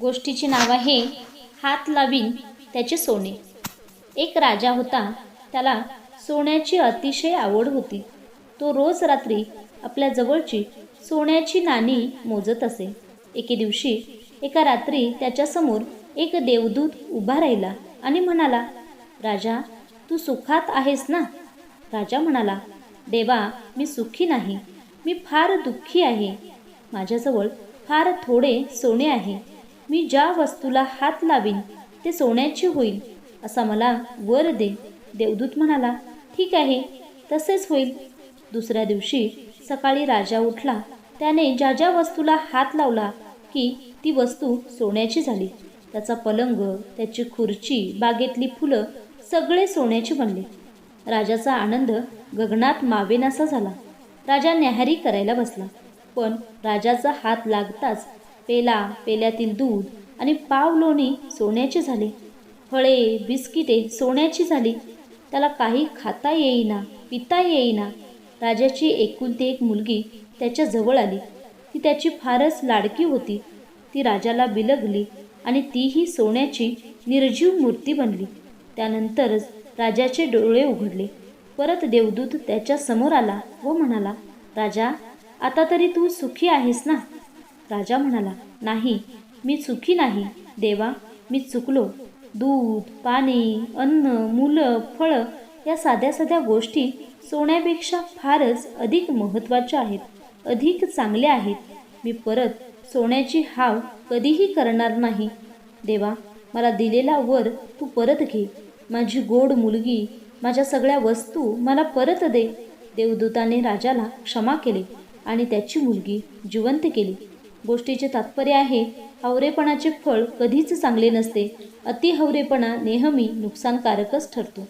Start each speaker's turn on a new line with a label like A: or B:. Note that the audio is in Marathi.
A: गोष्टीचे नाव आहे हात लावीन त्याचे सोने. एक राजा होता त्याला सोन्याची अतिशय आवड होती. तो रोज रात्री आपल्या जवळची सोन्याची नाणी मोजत असे. एके दिवशी एका रात्री त्याच्यासमोर एक देवदूत उभा राहिला आणि म्हणाला राजा तू सुखात आहेस ना? राजा म्हणाला देवा मी सुखी नाही. मी फार दुःखी आहे. माझ्याजवळ फार थोडे सोने आहे. मी ज्या वस्तूला हात लावीन ते सोन्याची होईल असा मला वर दे. देवदूत म्हणाला ठीक आहे तसेच होईल. दुसऱ्या दिवशी सकाळी राजा उठला. त्याने ज्या ज्या वस्तूला हात लावला की ती वस्तू सोन्याची झाली. त्याचा पलंग त्याची खुर्ची बागेतली फुलं सगळे सोन्याचे बनले. राजाचा आनंद गगनात मावेनासा झाला. राजा न्याहारी करायला बसला. पण राजाचा हात लागताच पेला पेल्यातील दूध आणि पाव लोणी सोन्याचे झाले. फळे बिस्किटे सोन्याची झाली. त्याला काही खाता येईना पिता येईना. राजाची एकुलती एक मुलगी त्याच्याजवळ आली. ती त्याची फारच लाडकी होती. ती राजाला बिलगली आणि तीही सोन्याची निर्जीव मूर्ती बनली. त्यानंतरच राजाचे डोळे उघडले. परत देवदूत त्याच्यासमोर आला व म्हणाला राजा आता तरी तू सुखी आहेस ना? राजा म्हणाला नाही मी सुखी नाही. देवा मी चुकलो. दूध पाणी अन्न मुलं फळं या साध्या साध्या गोष्टी सोन्यापेक्षा फारच अधिक महत्त्वाच्या आहेत अधिक चांगल्या आहेत. मी परत सोन्याची हाव कधीही करणार नाही. देवा मला दिलेला वर तू परत घे. माझी गोड मुलगी माझ्या सगळ्या वस्तू मला परत दे. देवदूताने राजाला क्षमा केले आणि त्याची मुलगी जिवंत केली. गोष्टीचे तात्पर्य आहे हवरेपणाचे फळ कधीच चांगले नसते. अतिहवरेपणा नेहमी नुकसानकारकच ठरतो.